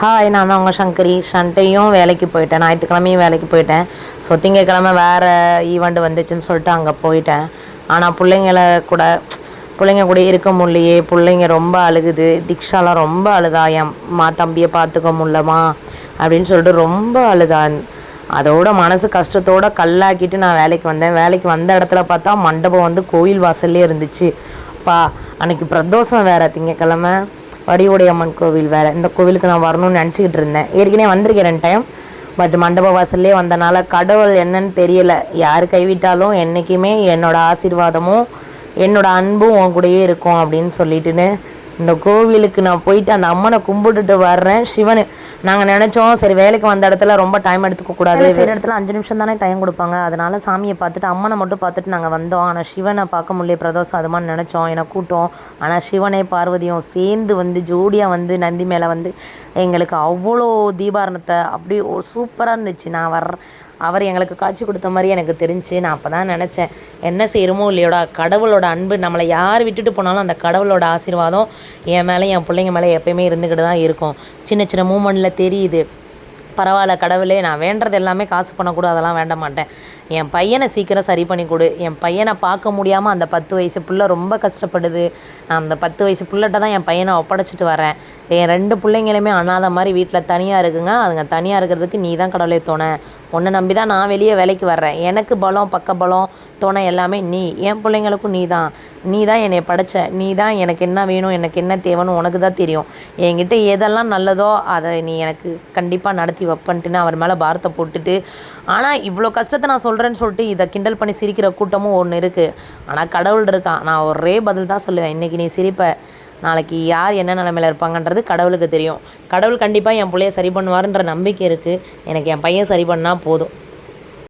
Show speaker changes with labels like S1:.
S1: Hi நான் தான் உங்கள் சங்கரி. சண்டையும் வேலைக்கு போயிட்டேன். ஞாயிற்றுக்கிழமையும் வேலைக்கு போயிட்டேன். ஸோ திங்கக்கிழமை வேறு ஈவெண்ட் வந்துச்சுன்னு சொல்லிட்டு அங்கே போயிட்டேன். ஆனால் பிள்ளைங்கள கூட பிள்ளைங்க கூட இருக்க முடியலையே. பிள்ளைங்க ரொம்ப அழுகுது. திக்ஷாலாம் ரொம்ப அழுதா என் மா தம்பியை பார்த்துக்க முடியலமா அப்படின்னு சொல்லிட்டு ரொம்ப அழுதான் அதோட மனசு கஷ்டத்தோட கல்லாக்கிட்டு நான் வேலைக்கு வந்தேன். வேலைக்கு வந்த இடத்துல பார்த்தா மண்டபம் வந்து கோயில் வாசல்லே இருந்துச்சு. பா அன்னைக்கு பிரதோஷம் வேற திங்கக்கிழமை வடிவுடைய அம்மன் கோவில் வேற. இந்த கோவிலுக்கு நான் வரணும்னு நினச்சிக்கிட்டு இருந்தேன். ஏற்கனவே வந்திருக்கேன் ரெண்டு டைம் பட் மண்டப வாசல்லே வந்தனால கடவுள் என்னன்னு தெரியல. யார் கைவிட்டாலும் என்றைக்குமே என்னோட ஆசீர்வாதமும் என்னோட அன்பும் உன் கூடயே இருக்கும் அப்படின்னு சொல்லிட்டுன்னு இந்த கோவிலுக்கு நான் போயிட்டு அந்த அம்மனை கும்பிட்டுட்டு வர்றேன். சிவனு. நாங்கள் நினச்சோம் சரி வேலைக்கு வந்த இடத்துல ரொம்ப டைம் எடுத்துக்க கூடாது. சில இடத்துல அஞ்சு நிமிஷம் தானே டைம் கொடுப்பாங்க. அதனால சாமியை பார்த்துட்டு அம்மனை மட்டும் பார்த்துட்டு நாங்கள் வந்தோம். ஆனால் சிவனை பார்க்க முடியல. பிரதோஷம் அது மாதிரி நினச்சோம். ஏன்னா கூட்டம். ஆனால் சிவனே பார்வதியும் சேர்ந்து வந்து ஜோடியாக வந்து நந்தி மேலே வந்து எங்களுக்கு அவ்வளோ தீபாரணத்தை அப்படி சூப்பராக இருந்துச்சு. நான் வர்றேன். அவர் எங்களுக்கு காட்சி கொடுத்த மாதிரி எனக்கு தெரிஞ்சு நான் அப்போ தான் நினச்சேன். என்ன செய்கிறோமோ இல்லையோட கடவுளோட அன்பு நம்மளை யார் விட்டுட்டு போனாலும் அந்த கடவுளோட ஆசீர்வாதம் என் மேலே என் பிள்ளைங்க மேலே எப்பயுமே இருந்துக்கிட்டு தான் இருக்கும். சின்ன சின்ன மூமெண்ட்டில் தெரியுது. பரவாயில்ல கடவுளே நான் வேண்டது எல்லாமே காசு பண்ணக்கூட அதெல்லாம் வேண்ட மாட்டேன். என் பையனை சீக்கிரம் சரி பண்ணி கொடு. என் பையனை பார்க்க முடியாமல் அந்த பத்து வயசு பிள்ளை ரொம்ப கஷ்டப்படுது. நான் அந்த பத்து வயசு பிள்ளைகிட்ட தான் என் பையனை ஒப்படைச்சிட்டு வரேன். என் ரெண்டு பிள்ளைங்களுமே அண்ணாத மாதிரி வீட்டில் தனியாக இருக்குங்க. அதுங்க தனியாக இருக்கிறதுக்கு நீ தான் கடவுளே துணை. உன்னை நம்பி தான் நான் வெளியே வேலைக்கு வர்றேன். எனக்கு பலம் பக்க பலம் துணை எல்லாமே நீ என் பிள்ளைங்களுக்கும் நீ தான். நீ தான் என்னை படைச்ச. நீ தான் எனக்கு என்ன வேணும் எனக்கு என்ன தேவைன்னு உனக்கு தான் தெரியும். என்கிட்ட எதெல்லாம் நல்லதோ அதை நீ எனக்கு கண்டிப்பாக நடத்தி வைப்பன்ட்டுன்னு அவர் மேலே பாரத்தை போட்டுட்டு. ஆனால் இவ்வளோ கஷ்டத்தை நான் சொல்கிறேன்னு சொல்லிட்டு இதை கிண்டல் பண்ணி சிரிக்கிற கூட்டமும் ஒன்று இருக்குது ஆனால் கடவுள் இருக்கான். நான் ஒரே பதில் தான் சொல்லுவேன். இன்றைக்கி நீ சிரிப்ப. நாளைக்கு யார் என்ன நிலமையில இருப்பாங்கன்றது கடவுளுக்கு தெரியும். கடவுள் கண்டிப்பாக என் பிள்ளைய சரி பண்ணுவாருன்ற நம்பிக்கை இருக்குது எனக்கு என் பையன் சரி பண்ணால் போதும்.